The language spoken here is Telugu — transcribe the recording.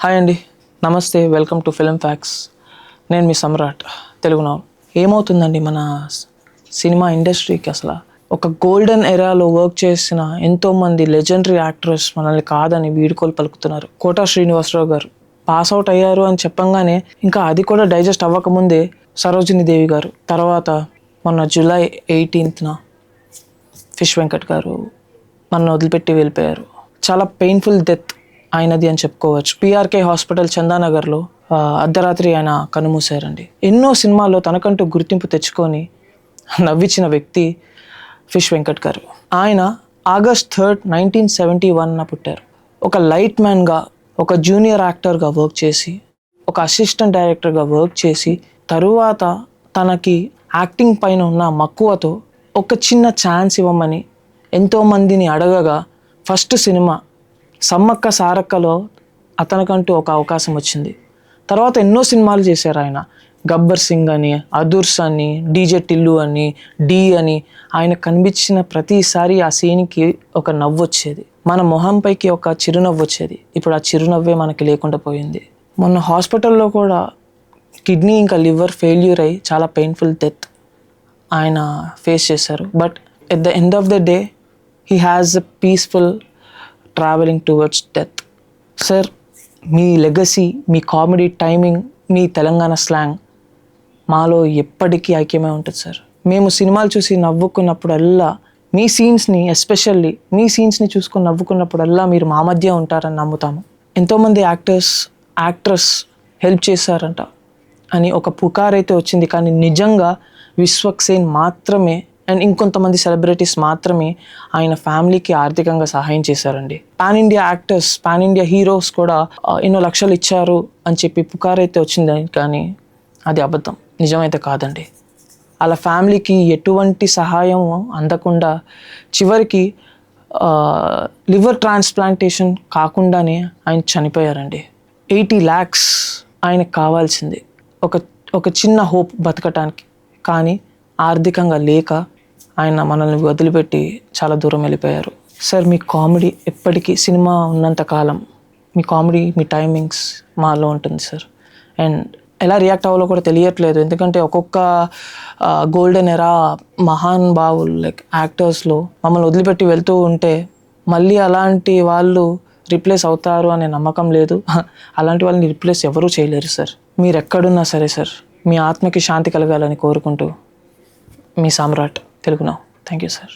హాయ్ అండి. నమస్తే. Welcome to film facts. నేను మీ సమ్రాట్. తెలుగులో ఏమవుతుందండి మన సినిమా ఇండస్ట్రీకి అసలు? ఒక గోల్డెన్ ఎరాలో వర్క్ చేసిన ఎంతోమంది లెజెండరీ యాక్టర్స్ మనల్ని కాదని వీడుకోలు పలుకుతున్నారు. కోటా శ్రీనివాసరావు గారు. పాస్ అవుట్ అయ్యారు అని చెప్పంగానే ఇంకా అది కూడా డైజెస్ట్ అవ్వకముందే సరోజిని దేవి గారు. తర్వాత మొన్న జూలై ఎయిటీన్త్న ఫిష్ వెంకట్ గారు మన వదిలిపెట్టి వెళ్ళిపోయారు. చాలా పెయిన్ఫుల్ డెత్ ఆయనది అని చెప్పుకోవచ్చు. పిఆర్కే హాస్పిటల్ చందానగర్లో అర్ధరాత్రి ఆయన కనుమూశారండి. ఎన్నో సినిమాల్లో తనకంటూ గుర్తింపు తెచ్చుకొని నవ్వించిన వ్యక్తి ఫిష్ వెంకట్ గారు. ఆయన ఆగస్ట్ థర్డ్ నైన్టీన్ సెవెంటీ వన్న పుట్టారు. ఒక లైట్ మ్యాన్గా ఒక జూనియర్ యాక్టర్గా వర్క్ చేసి ఒక అసిస్టెంట్ డైరెక్టర్గా వర్క్ చేసి తరువాత తనకి యాక్టింగ్ పైన ఉన్న మక్కువతో ఒక చిన్న ఛాన్స్ ఇవ్వమని ఎంతోమందిని అడగగా ఫస్ట్ సినిమా సమ్మక్క సారక్కలో అతనికంటూ ఒక అవకాశం వచ్చింది. తర్వాత ఎన్నో సినిమాలు చేశారు ఆయన. గబ్బర్ సింగ్ అని అదుర్స్ అని డీజే టిల్లు అని డి అని. ఆయన కనిపించిన ప్రతిసారి ఆ సీన్కి ఒక నవ్వు వచ్చేది. మన మొహంపైకి ఒక చిరునవ్వు వచ్చేది. ఇప్పుడు ఆ చిరునవ్వే మనకి లేకుండా పోయింది. మొన్న హాస్పిటల్లో కూడా కిడ్నీ ఇంకా లివర్ ఫెయిల్యూర్ అయ్యి చాలా పెయిన్ఫుల్ డెత్ ఆయన ఫేస్ చేశారు. But at the end of the day he has a peaceful travelling towards death sir me legacy మీ కామెడీ టైమింగ్ మీ తెలంగాణ స్లాంగ్ మాలో ఎప్పటికీ ఐక్యమే ఉంటుంది సార్ మేము సినిమాలు చూసి నవ్వుకున్నప్పుడల్లా మీ సీన్స్ని ఎస్పెషల్లీ మీ సీన్స్ని చూసుకొని నవ్వుకున్నప్పుడల్లా మీరు మా మధ్య ఉంటారని నమ్ముతాము. ఎంతోమంది యాక్టర్స్ యాక్ట్రస్ హెల్ప్ చేశారంట అని ఒక పుకారైతే వచ్చింది కానీ నిజంగా విశ్వక్ సేన్ మాత్రమే అండ్ ఇంకొంతమంది సెలబ్రిటీస్ మాత్రమే ఆయన ఫ్యామిలీకి ఆర్థికంగా సహాయం చేశారండి. Pan India actors pan India heroes కూడా ఎన్నో లక్షలు ఇచ్చారు అని చెప్పి పుకారైతే వచ్చింది కానీ అది అబద్ధం. నిజమైతే కాదండి. అలా ఫ్యామిలీకి ఎటువంటి సహాయం అందకుండా చివరికి లివర్ ట్రాన్స్ప్లాంటేషన్ కాకుండానే ఆయన చనిపోయారండి. ఎయిటీ ల్యాక్స్ ఆయనకు కావాల్సింది. ఒక ఒక చిన్న హోప్ బతకటానికి కానీ ఆర్థికంగా లేక ఆయన మనల్ని వదిలిపెట్టి చాలా దూరం వెళ్ళిపోయారు. సార్ మీ కామెడీ ఎప్పటికీ సినిమా ఉన్నంత కాలం మీ కామెడీ మీ టైమింగ్స్ మాలో ఉంటుంది సార్. అండ్ ఎలా రియాక్ట్ అవ్వాలో కూడా తెలియట్లేదు. ఎందుకంటే ఒక్కొక్క గోల్డెన్ ఎరా మహాన్ బావులు లైక్ యాక్టర్స్లో మమ్మల్ని వదిలిపెట్టి వెళ్తూ ఉంటే మళ్ళీ అలాంటి వాళ్ళు రిప్లేస్ అవుతారు అనే నమ్మకం లేదు. అలాంటి వాళ్ళని రిప్లేస్ ఎవరూ చేయలేరు సార్. మీరు ఎక్కడున్నా సరే సార్ మీ ఆత్మకి శాంతి కలగాలని కోరుకుంటూ మీ సామ్రాట్. తెలుగునా థ్యాంక్ యూ సార్